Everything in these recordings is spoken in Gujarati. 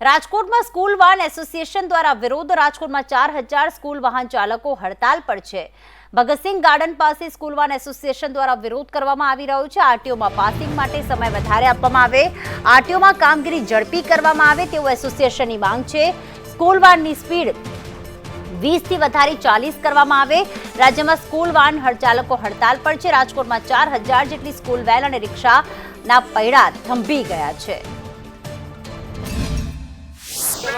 રાજકોટમાં સ્કૂલ વાહન એસોસિએશન દ્વારા વિરોધ. રાજકોટમાં ચાર હજાર સ્કૂલ વાહન ચાલકો હડતાલ પર છે. ભગતસિંહ ગાર્ડન પાસે સ્કૂલ વાહન એસોસિએશન દ્વારા વિરોધ કરવામાં આવી રહ્યો છે. આરટીઓમાં પાસિંગ માટે સમય વધારે આપવામાં આવે. આરટીઓમાં કામગીરી ઝડપી કરવામાં આવે તેવું એસોસિએશનની માંગ છે. સ્કૂલ વાહનની સ્પીડ વીસથી વધારી ચાલીસ કરવામાં આવે. રાજ્યમાં સ્કૂલ વાહન હડચાલકો હડતાલ પર છે. રાજકોટમાં ચાર હજાર જેટલી સ્કૂલ વેન અને રિક્ષાના પૈડા થંભી ગયા છે.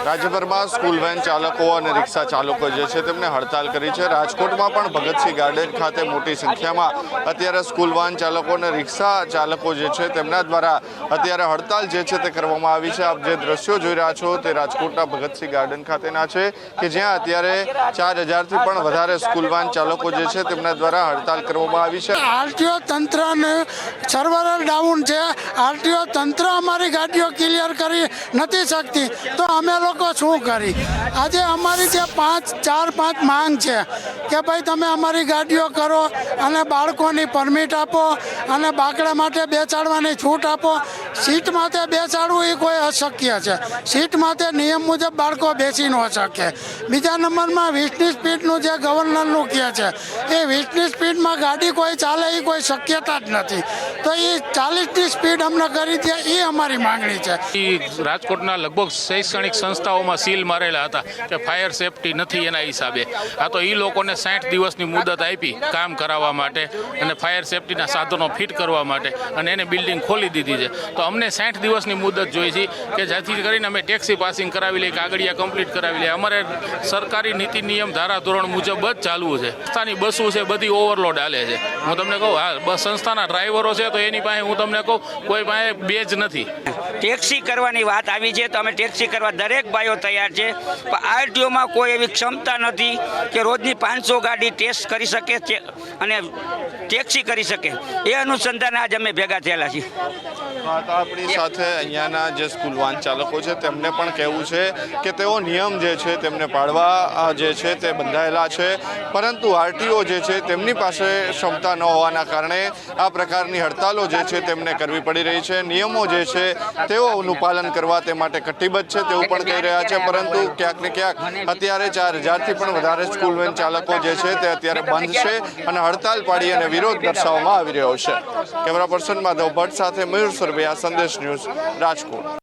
રાજ્યભરમાં સ્કૂલ વેન ચાલકો અને રિક્ષા ચાલકો જે છે તેમને હડતાલ કરી છે. રાજકોટમાં પણ ભગતસિંહ ગાર્ડન ખાતે મોટી સંખ્યામાં અત્યારે સ્કૂલ વાહન ચાલકો અને રિક્ષા ચાલકો જે છે તેમના દ્વારા અત્યારે હડતાલ જે છે તે કરવામાં આવી છે. આપ જે દ્રશ્યો જોઈ રહ્યા છો તે રાજકોટના ભગતસિંહ ગાર્ડન ખાતેના છે કે જ્યાં અત્યારે ચાર હજારથી પણ વધારે સ્કૂલ વાહન ચાલકો જે છે તેમના દ્વારા હડતાલ કરવામાં આવી છે. આરટીઓ તંત્રને સર્વર ડાઉન છે. આરટીઓ તંત્ર અમારી ગાડીઓ ક્લિયર કરી નથી શકતી. તો અમે લોકો શું કરી? આજે અમારી જે પાંચ, ચાર, પાંચ માંગ છે કે ભાઈ તમે અમારી ગાડીઓ કરો અને બાળકોની પરમિટ આપો અને બાકડા માટે બેસાડવાની છૂટ આપો. સીટ માટે બેસાડવું એ કોઈ અશક્ય છે. સીટ માટે નિયમ મુજબ બાળકો બેસી ન શકે. બીજા નંબરમાં વીસની સ્પીડનું જે ગવર્નરનું કહે છે, એ વીસની સ્પીડમાં ગાડી કોઈ ચાલે એ કોઈ શક્યતા જ નથી. તો એ ચાલીસની સ્પીડ અમને કરી દે એ અમારી માંગણી છે. રાજકોટના લગભગ શૈક્ષણિક સંસ્થાઓમાં સીલ મારેલા હતા કે ફાયર સેફટી નથી એના હિસાબે. આ તો એ લોકોને સાઠ દિવસની મુદત આપી કામ કરાવવા માટે અને ફાયર સેફટીના સાધનો ફિટ કરવા માટે અને એને બિલ્ડિંગ ખોલી દીધી છે. તો અમને સાઠ દિવસની મુદત જોઈ છે કે જેથી કરીને અમે ટેક્સી પાસિંગ કરાવી લઈએ, કાગળિયા કમ્પ્લીટ કરાવી લઈએ. અમારે સરકારી નીતિ નિયમ ધારાધોરણ મુજબ જ ચાલવું છે. સંસ્થાની બસો છે, બધી ઓવરલોડ હાલે છે. હું તમને કહું, હા, બસ સંસ્થાના ડ્રાઈવરો છે તો એની પાસે હું તમને કહું, કોઈ પાસે બેજ નથી. ટેક્સી કરવાની વાત આવી છે તો અમે ટેક્સી કરવા દરેક ભાઈઓ તૈયાર છે. પણ આરટીઓમાં કોઈ એવી ક્ષમતા નથી કે રોજની પાંચસો ગાડી ટેસ્ટ કરી શકે છે અને ટેક્સી કરી શકે. એ અનુસંધાને આજ અમે ભેગા થયેલા છીએ. આપણી સાથે અહીંયાના જે સ્કૂલ વાહન ચાલકો છે, તેમને પણ કહેવું છે કે તેઓ નિયમ જે છે તેમને પાળવા જે છે તે બંધાયેલા છે. પરંતુ આરટીઓ જે છે તેમની પાસે ક્ષમતા ન હોવાના કારણે આ પ્રકારની હડતાલો જે છે તેમને કરવી પડી રહી છે. નિયમો જે છે તેઓનું પાલન કરવા તે માટે કટિબદ્ધ છે તેવું પણ કહી રહ્યા છે, પરંતુ ક્યાંક ને ક્યાંક અત્યારે ચાર હજારથી પણ વધારે સ્કૂલ વેન ચાલકો જે છે તે અત્યારે બંધ છે અને હડતાલ પાડી અને વિરોધ દર્શાવવામાં આવી રહ્યો છે. કેમેરા પર્સન માધવ ભટ્ટ સાથે મયુર સરભૈયા સંદેશ ન્યૂઝ રાજકોટ.